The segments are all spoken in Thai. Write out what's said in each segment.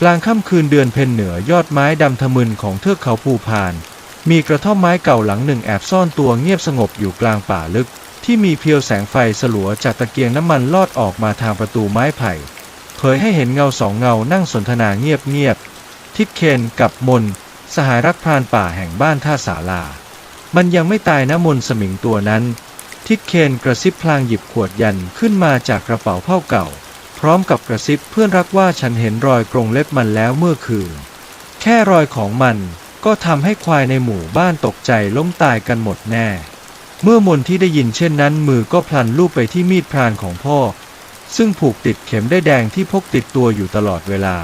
กลางค่ำคืนเดือนเพ็ญเหนือยอดไม้ดำทะมึนของเทือกเขาภูพาน มีกระท่อมไม้เก่าหลังหนึ่งแอบซ่อนตัวเงียบสงบอยู่กลางป่าลึก ที่มีเพียวแสงไฟสลัวจากตะเกียงน้ำมันลอดออกมาทางประตูไม้ไผ่เผยให้เห็นเงาสองเงานั่งสนทนาเงียบๆทิดเคนกับมน สหายรักพรานป่าแห่งบ้านท่าสาลา มันยังไม่ตายนะมนสมิงตัวนั้น ทิดเคนกระซิบพลางหยิบขวดยันขึ้นมาจากกระเป๋าผ้าเก่า พร้อมกับกระซิบเพื่อนรักว่าฉันเห็นรอยกรงเล็บมันแล้วเมื่อคืน แค่รอยของมันก็ทำให้ควายในหมู่บ้านตกใจล้มตายกันหมดแน่ เมื่อมนที่ได้ยินเช่นนั้นมือก็พลันลูบไปที่มีดพรานของพ่อ ซึ่งผูกติดเข็มได้แดงที่พกติดตัวอยู่ตลอดเวลา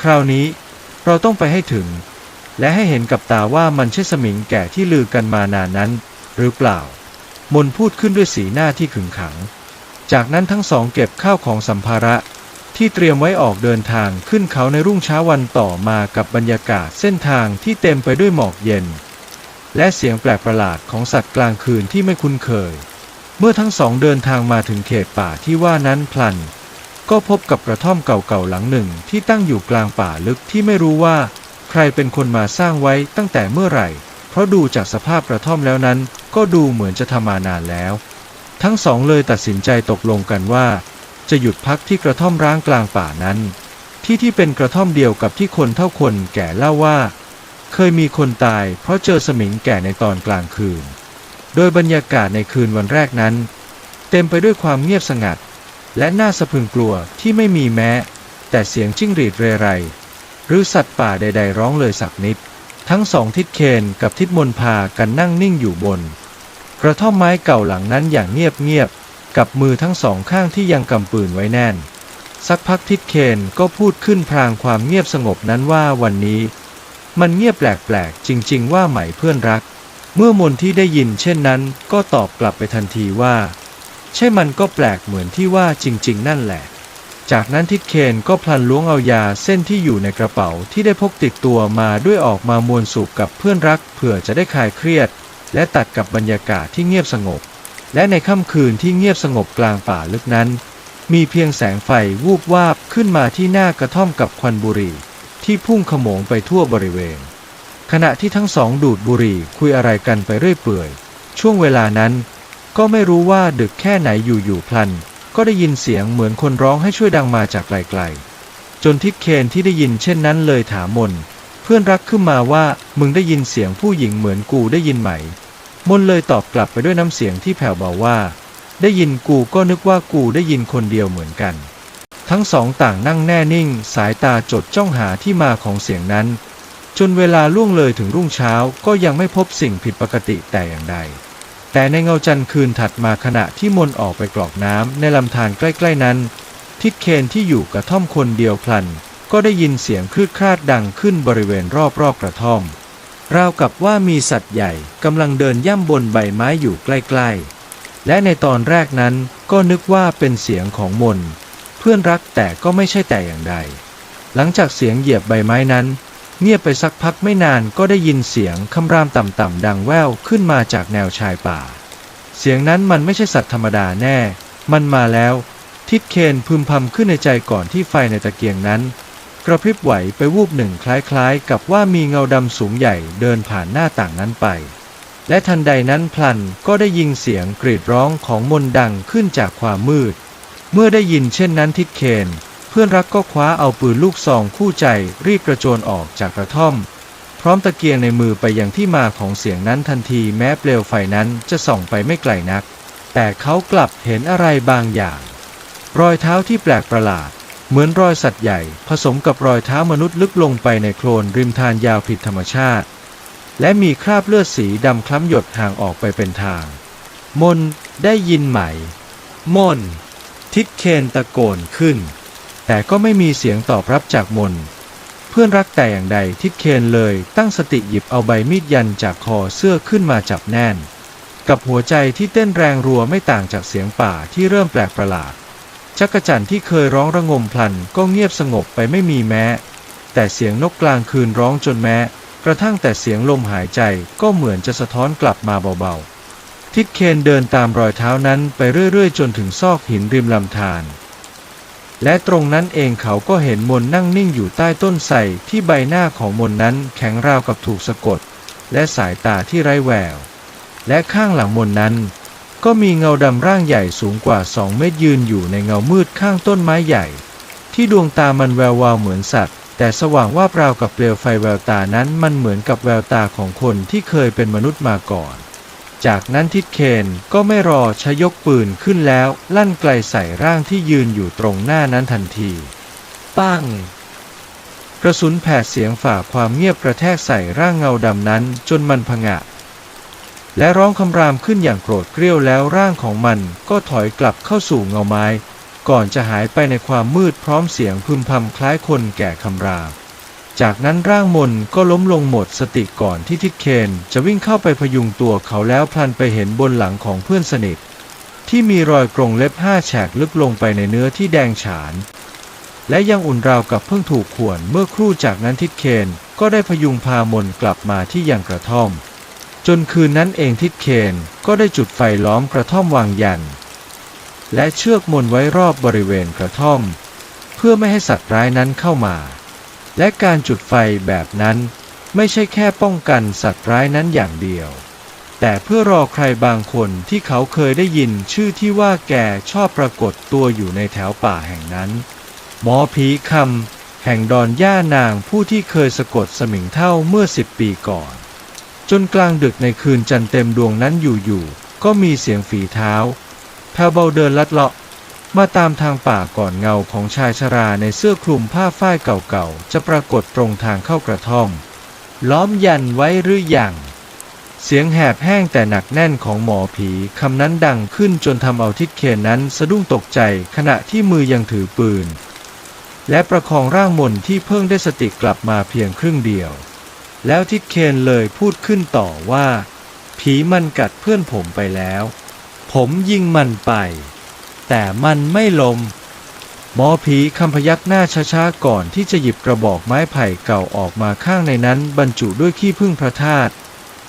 คราวนี้เราต้องไปให้ถึง และให้เห็นกับตาว่ามันใช่สมิงแก่ที่ลือกันมานานนั้น หรือเปล่า มนพูดขึ้นด้วยสีหน้าที่ขึงขัง จากนั้นทั้งสองเก็บข้าวของสัมภาระ ที่เตรียมไว้ออกเดินทางขึ้นเขาในรุ่งเช้าวันต่อมากับบรรยากาศเส้นทางที่เต็มไปด้วยหมอกเย็น และเสียงแปลกประหลาดของสัตว์กลางคืนที่ไม่คุ้นเคย เมื่อทั้งสองเดินทางมาถึงเขตป่าที่ว่านั้นพลัน ก็พบกับกระท่อมเก่าๆหลังหนึ่งที่ตั้งอยู่กลางป่าลึกที่ไม่รู้ว่า ใครเป็นคนมาสร้างไว้ตั้งแต่เมื่อไหร่ เพราะดูจากสภาพกระท่อมแล้วนั้น ก็ดูเหมือนจะทำมานานแล้ว ทั้งสองเลยตัดสินใจตกลงกันว่า จะหยุดพักที่กระท่อมร้างกลางป่านั้น ที่ที่เป็นกระท่อมเดียวกับที่คนเท่าคนแก่เล่าว่า เคยมีคนตายเพราะเจอสมิงแก่ในตอนกลางคืน โดยบรรยากาศในคืนวันแรกนั้น เต็มไปด้วยความเงียบสงัด และน่าสะพรึงกลัวที่ไม่มีแม้ แต่เสียงจิ้งหรีดเรไร หรือสัตว์ป่าใด ๆ ร้องเลยสักนิด ทั้งสองทิศเคนกับทิศมนพากันนั่งนิ่งอยู่บน กระท่อมไม้เก่าหลังนั้นอย่างเงียบๆกับมือทั้งสองข้างที่ยังกำปืนไว้แน่น สักพักทิศเคนก็พูดขึ้นพรางความเงียบสงบนั้นว่าวันนี้ มันเงียบแปลกๆจริง ๆ ว่าไหมเพื่อนรัก เมื่อมนที่ได้ยินเช่นนั้นก็ตอบกลับไปทันทีว่า ใช่มันก็แปลกเหมือนที่ว่าจริง ๆ นั่นแหละจากนั้นทิดเคนก็พลันล้วงเอายาเส้นที่อยู่ในกระเป๋าที่ได้พกติดตัวมาด้วยออกมามวลสูบกับเพื่อนรักเผื่อจะได้คลายเครียด และตัดกับบรรยากาศที่เงียบสงบ และในค่ำคืนที่เงียบสงบกลางป่าลึกนั้น มีเพียงแสงไฟวูบวาบขึ้นมาที่หน้ากระท่อมกับควันบุหรี่ที่พุ่งขโมงไปทั่วบริเวณ ขณะที่ทั้งสองดูดบุหรี่คุยอะไรกันไปเรื่อยเปื่อย ช่วงเวลานั้น ก็ไม่รู้ว่าดึกแค่ไหนอยู่ๆพลัน ก็ได้ยินเสียงเหมือนคนร้องให้ช่วยดังมาจากไกลๆ จนทิดเคนที่ได้ยินเช่นนั้นเลยถามมนเพื่อนรักขึ้นมาว่ามึงได้ยินเสียงผู้หญิงเหมือนกูได้ยินไหม มนเลยตอบกลับไปด้วยน้ำเสียงที่แผ่วเบาว่า ได้ยินกูก็นึกว่ากูได้ยินคนเดียวเหมือนกัน ทั้งสองต่างนั่งแน่นิ่ง สายตาจดจ้องหาที่มาของเสียงนั้น จนเวลาล่วงเลยถึงรุ่งเช้าก็ยังไม่พบสิ่งผิดปกติแต่อย่างใด แต่ในเงาจันทร์คืนถัดมาขณะที่มนออกไปกรอกน้ำในลำธารใกล้ ๆนั้น ทิดเคนที่อยู่กระท่อมคนเดียวพลัน ก็ได้ยินเสียงคลืดคลาดดังขึ้นบริเวณรอบๆกระท่อม ราวกับว่ามีสัตว์ใหญ่กำลังเดินย่ำบนใบไม้อยู่ใกล้ๆ และในตอนแรกนั้นก็นึกว่าเป็นเสียงของมน เพื่อนรักแต่ก็ไม่ใช่แต่อย่างใด หลังจากเสียงเหยียบใบไม้นั้น เงียบไปสักพักไม่นานก็ได้ยินเสียงคำรามต่ำๆดังแว่วขึ้นมาจากแนวชายป่า เสียงนั้นมันไม่ใช่สัตว์ธรรมดาแน่ มันมาแล้ว ทิดเคนพึมพำขึ้นในใจก่อนที่ไฟในตะเกียงนั้น กระพริบไหวไปวูบหนึ่งคล้ายๆ กับว่ามีเงาดำสูงใหญ่เดินผ่านหน้าต่างนั้นไป และทันใดนั้นพลันก็ได้ยินเสียงกรีดร้องของมนดังขึ้นจากความมืด เมื่อได้ยินเช่นนั้นทิดเคนเพื่อนรักก็คว้าเอาปืนลูกซองคู่ใจรีบกระโจนออกจากกระท่อม พร้อมตะเกียงในมือไปอยังที่มาของเสียงนั้นทันทีแม้เปลวไฟนั้นจะส่องไปไม่ไกลนัก แต่เขากลับเห็นอะไรบางอย่าง รอยเท้าที่แปลกประหลาด เหมือนรอยสัตว์ใหญ่ ผสมกับรอยเท้ามนุษย์ลึกลงไปในโคลนริมทานยาวผิดธรรมชาติ และมีคราบเลือดสีดำคล้ำหยดห่างออกไปเป็นทาง มนได้ยินไหม มน ทิดเคนตะโกนขึ้น แต่ก็ไม่มีเสียงตอบรับจากมน เพื่อนรักแต่อย่างใดทิดเคนเลยตั้งสติหยิบเอาใบมีดยันจากคอเสื้อขึ้นมาจับแน่น กับหัวใจที่เต้นแรงรัวไม่ต่างจากเสียงป่าที่เริ่มแปลกประหลาด จักรจั่นที่เคยร้องระงมพลันก็เงียบสงบไปไม่มีแม้ แต่เสียงนกกลางคืนร้องจนแม้ กระทั่งแต่เสียงลมหายใจก็เหมือนจะสะท้อนกลับมาเบาๆ ทิดเคนเดินตามรอยเท้านั้นไปเรื่อยๆ จนถึงซอกหินริมลำธารและตรงนั้นเองเขาก็เห็นมนนั่งนิ่งอยู่ใต้ต้นไทรที่ใบหน้าของมนนั้นแข็งราวกับถูกสะกด และสายตาที่ไร้แวว และข้างหลังมนนั้น ก็มีเงาดำร่างใหญ่สูงกว่าสองเมตรยืนอยู่ในเงามืดข้างต้นไม้ใหญ่ ที่ดวงตามันแวววาวเหมือนสัตว์ แต่สว่างว่าบราวกับเปลวไฟแววตานั้นมันเหมือนกับแววตาของคนที่เคยเป็นมนุษย์มาก่อน จากนั้นทิดเคนก็ไม่รอชะยกปืนขึ้นแล้ว ลั่นไกลใส่ร่างที่ยืนอยู่ตรงหน้านั้นทันที ปั้งกระสุนแผดเสียงฝ่าความเงียบกระแทกใส่ร่างเงาดำนั้นจนมันผงะ และร้องคำรามขึ้นอย่างโกรธเกรี้ยวแล้วร่างของมันก็ถอยกลับเข้าสู่เงาไม้ ก่อนจะหายไปในความมืดพร้อมเสียงพึมพำคล้ายคนแก่คำราม จากนั้นร่างมนก็ล้มลงหมดสติก่อนที่ทิดเคนจะวิ่งเข้าไปพยุงตัวเขาแล้วพลันไปเห็นบนหลังของเพื่อนสนิท ที่มีรอยกรงเล็บห้าแฉกลึกลงไปในเนื้อที่แดงฉาน และยังอุ่นราวกับเพิ่งถูกข่วนเมื่อครู่จากนั้นทิดเคนก็ได้พยุงพามนกลับมาที่ยังกระท่อม จนคืนนั้นเองทิดเคนก็ได้จุดไฟล้อมกระท่อมวางยัน และเชือกมนไว้รอบบริเวณกระท่อม เพื่อไม่ให้สัตว์ร้ายนั้นเข้ามา และการจุดไฟแบบนั้นไม่ใช่แค่ป้องกันสัตว์ร้ายนั้นอย่างเดียว แต่เพื่อรอใครบางคนที่เขาเคยได้ยินชื่อที่ว่าแกชอบปรากฏตัวอยู่ในแถวป่าแห่งนั้น หมอผีคำแห่งดอนย่านางผู้ที่เคยสะกดสมิงเท่าเมื่อสิบปีก่อน จนกลางดึกในคืนจันเต็มดวงนั้นอยู่ๆก็มีเสียงฝีเท้าแผ่วเบาเดินลัดเลาะ มาตามทางป่าก่อนเงาของชายชราในเสื้อคลุมผ้าฝ้ายเก่าๆ จะปรากฏตรงทางเข้ากระท่อม ล้อมยันไว้หรือยังเสียงแหบแห้งแต่หนักแน่นของหมอผีคำนั้นดังขึ้นจนทำเอาทิดเคนนั้นสะดุ้งตกใจขณะที่มือยังถือปืน และประคองร่างมนที่เพิ่งได้สติกลับมาเพียงครึ่งเดียว แล้วทิดเคนเลยพูดขึ้นต่อว่า ผีมันกัดเพื่อนผมไปแล้ว ผมยิงมันไป แต่มันไม่ลมหมอผีคำพยักหน้าช้าๆก่อนที่จะหยิบกระบอกไม้ไผ่เก่าออกมาข้างในนั้นบรรจุด้วยขี้พึ่งพระธาตุ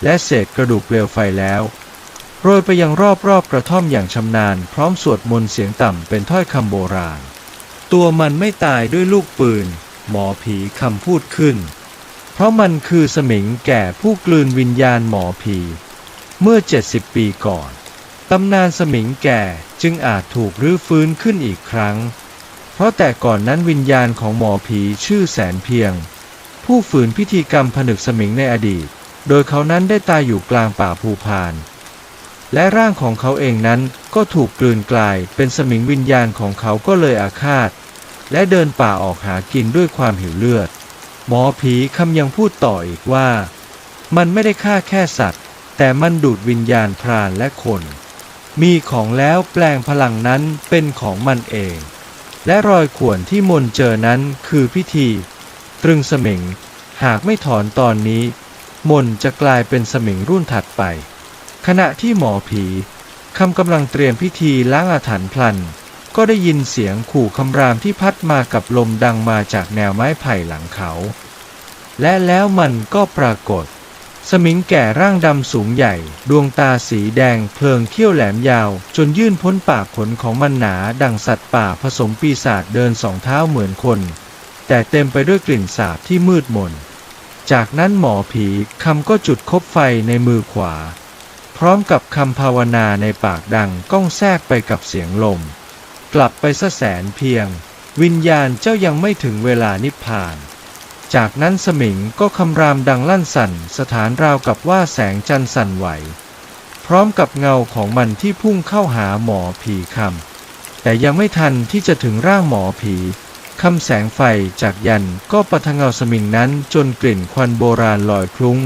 และเศษกระดูกเปลวไฟแล้วโรยไปยังรอบๆกระท่อมอย่างชำนาญ พร้อมสวดมนต์เสียงต่ำเป็นถ้อยคำโบราณ ตัวมันไม่ตายด้วยลูกปืน หมอผีคำพูดขึ้น เพราะมันคือสมิงแก่ผู้กลืนวิญญาณหมอผี เมื่อ 70 ปีก่อน ตำนานสมิงแก่จึงอาจถูกรื้อฟื้นขึ้นอีกครั้ง เพราะแต่ก่อนนั้นวิญญาณของหมอผีชื่อแสนเพียง ผู้ฝืนพิธีกรรมผนึกสมิงในอดีต โดยเขานั้นได้ตายอยู่กลางป่าภูพาน และร่างของเขาเองนั้นก็ถูกกลืนกลายเป็นสมิงวิญญาณของเขาก็เลยอาฆาต และเดินป่าออกหากินด้วยความหิวเลือด หมอผีคำยังพูดต่ออีกว่า มันไม่ได้ฆ่าแค่สัตว์ แต่มันดูดวิญญาณพรานและคน มีของแล้วแปลงพลังนั้นเป็นของมันเอง และรอยข่วนที่มนเจอนั้นคือพิธี ตรึงสมิง หากไม่ถอนตอนนี้ มนจะกลายเป็นสมิงรุ่นถัดไป ขณะที่หมอผีคำกำลังเตรียมพิธีล้างอาถรรพ์พลัน ก็ได้ยินเสียงขู่คำรามที่พัดมากับลมดังมาจากแนวไม้ไผ่หลังเขา และแล้วมันก็ปรากฏ สมิงแก่ร่างดำสูงใหญ่ ดวงตาสีแดงเพลิงเขี้ยวแหลมยาว จนยื่นพ้นปากขนของมันหนาดังสัตว์ป่าผสมปีศาจเดินสองเท้าเหมือนคน แต่เต็มไปด้วยกลิ่นสาบที่มืดมน จากนั้นหมอผีคำก็จุดคบไฟในมือขวา พร้อมกับคำภาวนาในปากดังก้องแทรกไปกับเสียงลม กลับไปซะแสนเพียง วิญญาณเจ้ายังไม่ถึงเวลานิพพาน จากนั้นสมิงก็คำรามดังลั่นสั่น สถานราวกับว่าแสงจันทร์สั่นไหว พร้อมกับเงาของมันที่พุ่งเข้าหาหมอผีคำแต่ยังไม่ทันที่จะถึงร่างหมอผีคำแสงไฟจากยันก็ปะทะเงาสมิงนั้นจนกลิ่นควันโบราณลอยคลุ้ง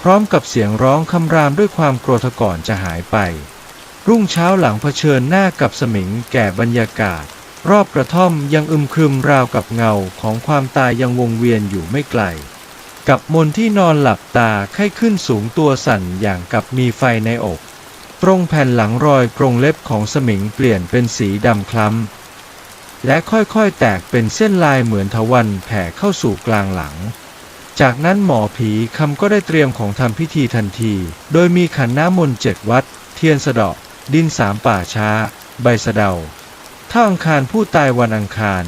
พร้อมกับเสียงร้องคำรามด้วยความโกรธก่อนจะหายไป รุ่งเช้าหลังเผชิญหน้ากับสมิงแก่บรรยากาศ รอบกระท่อมยังอึมครึมราวกับเงาของความตายยังวงเวียนอยู่ไม่ไกล กับมนที่นอนหลับตาไข้ขึ้นสูงตัวสั่นอย่างกับมีไฟในอก ตรงแผ่นหลังรอยกรงเล็บของสมิงเปลี่ยนเป็นสีดำคล้ำ และค่อยๆแตกเป็นเส้นลายเหมือนทวันแผ่เข้าสู่กลางหลังจากนั้นหมอผีคำก็ได้เตรียมของทำพิธีทันที โดยมีขันน้ำมนต์เจ็ดวัด เทียนสะดาะ ดินสามป่าช้า ใบสะเดาทถ้าอังคารผู้ตายวันอังคาร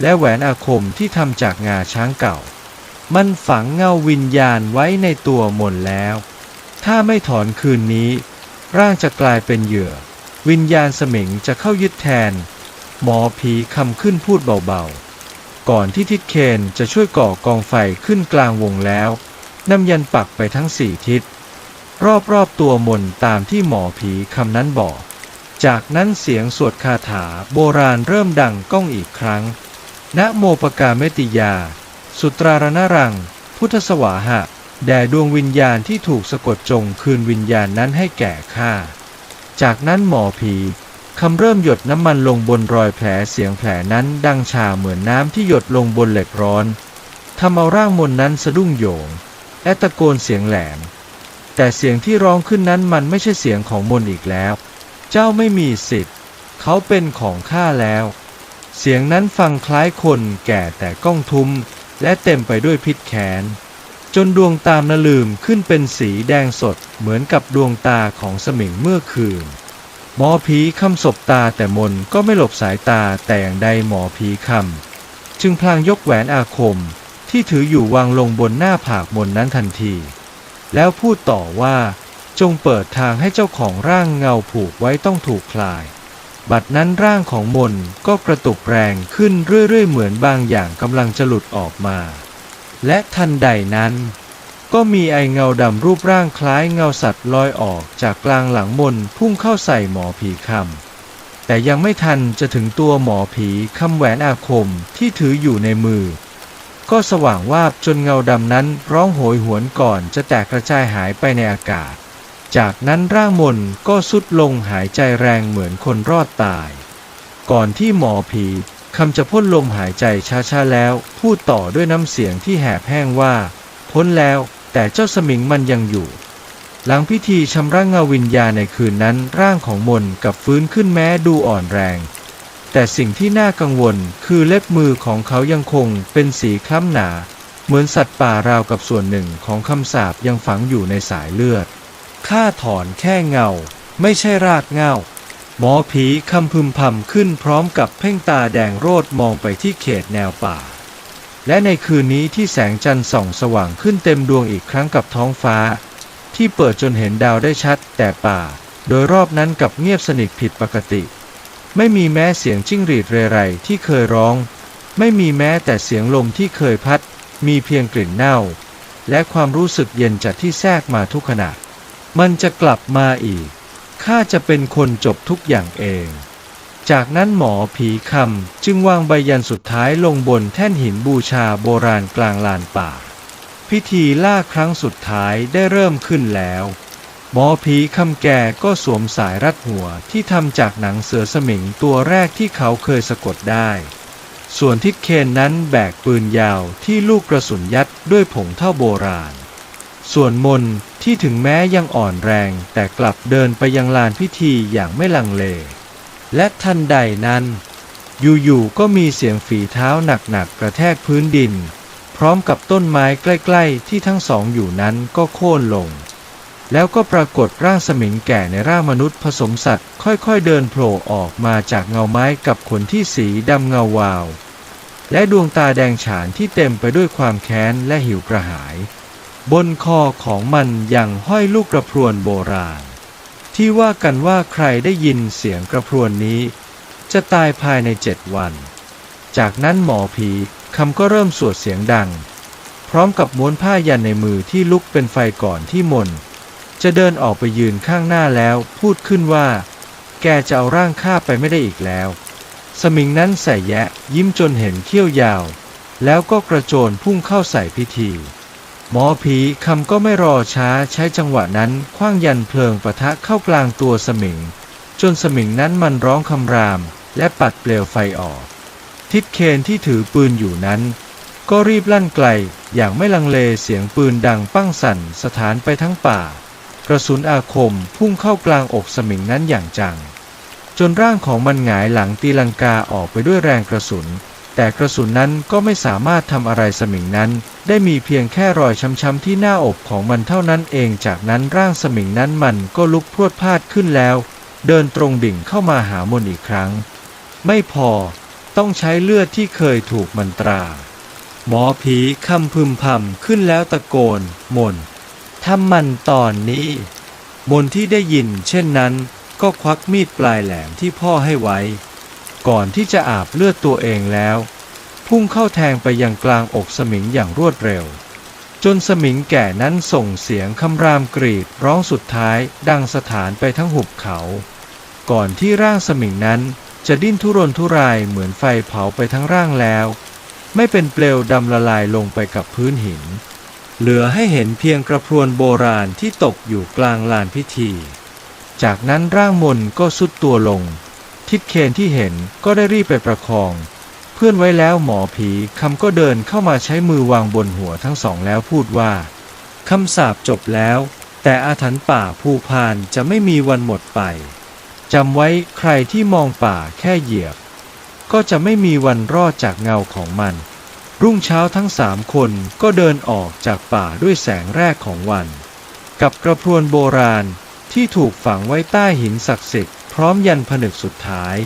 และแหวนอาคมที่ทำจากงาช้างเก่า มันฝังเงาวิญญาณไว้ในตัวมนแล้ว ถ้าไม่ถอนคืนนี้ ร่างจะกลายเป็นเหยื่อ วิญญาณสมิงจะเข้ายึดแทน หมอผีคำขึ้นพูดเบาๆ ก่อนที่ทิดเคนจะช่วยก่อกองไฟขึ้นกลางวงแล้วนำยันปักไปทั้งสี่ทิศ รอบๆตัวมนตามที่หมอผีคำนั้นบอก จากนั้นเสียงสวดคาถาโบราณเริ่มดังก้องอีกครั้งนะโมปกาเมติยา สุตรารณรัง พุทธสวาหะ แด่ดวงวิญญาณที่ถูกสะกดจงคืนวิญญาณนั้นให้แก่ข้า จากนั้นหมอผีคำเริ่มหยดน้ำมันลงบนรอยแผลเสียงแผลนั้นดังชาเหมือนน้ำที่หยดลงบนเหล็กร้อนทำเอาร่างมนนั้นสะดุ้งโยง และตะโกนเสียงแหลม แต่เสียงที่ร้องขึ้นนั้นมันไม่ใช่เสียงของมนอีกแล้ว เจ้าไม่มีสิทธิ์ เขาเป็นของข้าแล้ว เสียงนั้นฟังคล้ายคนแก่แต่ก้องทุ้ม และเต็มไปด้วยพิษแค้นจนดวงตามนลืมขึ้นเป็นสีแดงสดเหมือนกับดวงตาของสมิงเมื่อคืน หมอผีคำศบตาแต่มนก็ไม่หลบสายตาแต่อย่างใดหมอผีคำจึงพลางยกแหวนอาคมที่ถืออยู่วางลงบนหน้าผากมนนั้นทันที แล้วพูดต่อว่า จงเปิดทางให้เจ้าของร่างเงาผูกไว้ต้องถูกคลาย บัดนั้นร่างของมนก็กระตุกแรงขึ้นเรื่อยๆเหมือนบางอย่างกำลังจะหลุดออกมา และทันใดนั้น ก็มีไอเงาดำรูปร่างคล้ายเงาสัตว์ลอยออกจากกลางหลังมนพุ่งเข้าใส่หมอผีคำแต่ยังไม่ทันจะถึงตัวหมอผีคำแหวนอาคมที่ถืออยู่ในมือ ก็สว่างวาบจนเงาดำนั้นร้องโหยหวนก่อนจะแตกกระจายหายไปในอากาศ จากนั้นร่างมนก็สุดลงหายใจแรงเหมือนคนรอดตาย ก่อนที่หมอผีคำจะพ่นลมหายใจช้าๆแล้ว พูดต่อด้วยน้ำเสียงที่แหบแห้งว่า พ้นแล้วแต่เจ้าสมิงมันยังอยู่ หลังพิธีชำระเงาวิญญาณในคืนนั้นร่างของมนกับฟื้นขึ้นแม้ดูอ่อนแรง แต่สิ่งที่น่ากังวลคือเล็บมือของเขายังคงเป็นสีคล้ำหนา เหมือนสัตว์ป่าราวกับส่วนหนึ่งของคำสาปยังฝังอยู่ในสายเลือด ข้าถอนแค่เงา ไม่ใช่รากเงา หมอผีคำพึมพำขึ้นพร้อมกับเพ่งตาแดงโรดมองไปที่เขตแนวป่า และในคืนนี้ที่แสงจันทร์ส่องสว่างขึ้นเต็มดวงอีกครั้งกับท้องฟ้า ที่เปิดจนเห็นดาวได้ชัดแต่ป่า โดยรอบนั้นกลับเงียบสนิทผิดปกติ ไม่มีแม้เสียงจิ้งหรีดเรไรที่เคยร้อง ไม่มีแม้แต่เสียงลมที่เคยพัด มีเพียงกลิ่นเน่า และความรู้สึกเย็นจัดที่แทรกมาทุกขณะ มันจะกลับมาอีก ข้าจะเป็นคนจบทุกอย่างเอง จากนั้นหมอผีคำจึงวางใบยันสุดท้ายลงบนแท่นหินบูชาโบราณกลางลานป่า พิธีล่าครั้งสุดท้ายได้เริ่มขึ้นแล้ว หมอผีคำแก่ก็สวมสายรัดหัวที่ทำจากหนังเสือสมิงตัวแรกที่เขาเคยสะกดได้ ส่วนทิดเคนนั้นแบกปืนยาวที่ลูกกระสุนยัดด้วยผงเท่าโบราณ ส่วนมนที่ถึงแม้ยังอ่อนแรงแต่กลับเดินไปยังลานพิธีอย่างไม่ลังเล และทันใดนั้น อยู่ๆก็มีเสียงฝีเท้าหนักๆกระแทกพื้นดิน พร้อมกับต้นไม้ใกล้ ๆ ที่ทั้งสองอยู่นั้นก็โค่นลง แล้วก็ปรากฏร่างสมิงแก่ในร่างมนุษย์ผสมสัตว์ ค่อยๆเดินโผล่ออกมาจากเงาไม้กับขนที่สีดำเงาวาว และดวงตาแดงฉานที่เต็มไปด้วยความแค้นและหิวกระหาย บนคอของมันยังห้อยลูกกระพรวนโบราณ ที่ว่ากันว่าใครได้ยินเสียงกระพรวนนี้ จะตายภายในเจ็ดวัน จากนั้นหมอผีคำก็เริ่มสวดเสียงดัง พร้อมกับม้วนผ้ายันในมือที่ลุกเป็นไฟก่อนที่มน จะเดินออกไปยืนข้างหน้าแล้วพูดขึ้นว่า แกจะเอาร่างข้าไปไม่ได้อีกแล้ว สมิงนั้นใส่แยะยิ้มจนเห็นเขี้ยวยาว แล้วก็กระโจนพุ่งเข้าใส่พิธี หมอผีคำก็ไม่รอช้าใช้จังหวะนั้นคว้างยันเพลิงปะทะเข้ากลางตัวสมิง จนสมิงนั้นมันร้องคำราม และปัดเปลวไฟออก ทิดเคนที่ถือปืนอยู่นั้น ก็รีบลั่นไกลอย่างไม่ลังเลเสียงปืนดังปั้งสั่นสถานไปทั้งป่า กระสุนอาคมพุ่งเข้ากลางอกสมิงนั้นอย่างจัง จนร่างของมันหงายหลังตีลังกาออกไปด้วยแรงกระสุน แต่กระสุนนั้นก็ไม่สามารถทำอะไรสมิงนั้น ได้มีเพียงแค่รอยช้ำๆที่หน้าอกของมันเท่านั้นเองจากนั้นร่างสมิงนั้นมันก็ลุกพรวดพาดขึ้นแล้ว เดินตรงดิ่งเข้ามาหามนอีกครั้ง ไม่พอต้องใช้เลือดที่เคยถูกมันตรา หมอผีคำพึมพำขึ้นแล้วตะโกนมน ทำมันตอนนี้ มนที่ได้ยินเช่นนั้น ก็ควักมีดปลายแหลมที่พ่อให้ไว้ ก่อนที่จะอาบเลือดตัวเองแล้ว พุ่งเข้าแทงไปยังกลางอกสมิงอย่างรวดเร็ว จนสมิงแก่นั้นส่งเสียงคำรามกรีดร้องสุดท้ายดังสถานไปทั้งหุบเขา ก่อนที่ร่างสมิงนั้นจะดิ้นทุรนทุรายเหมือนไฟเผาไปทั้งร่างแล้ว ไม่เป็นเปลวดำละลายลงไปกับพื้นหิน เหลือให้เห็นเพียงกระพรวนโบราณที่ตกอยู่กลางลานพิธี จากนั้นร่างมนก็สุดตัวลง ทิดเคนที่เห็นก็ได้รีบไปประคอง เพื่อนไว้แล้วหมอผีคำก็เดินเข้ามาใช้มือวางบนหัวทั้งสองแล้วพูดว่าคำสาปจบแล้ว แต่อาถรรพ์ป่าภูพานจะไม่มีวันหมดไปจำไว้ใครที่มองป่าแค่เหยียบ ก็จะไม่มีวันรอดจากเงาของมัน รุ่งเช้าทั้งสามคนก็เดินออกจากป่าด้วยแสงแรกของวัน กับกระพรวนโบราณที่ถูกฝังไว้ใต้หินศักดิ์สิทธิ์พร้อมยันผนึกสุดท้าย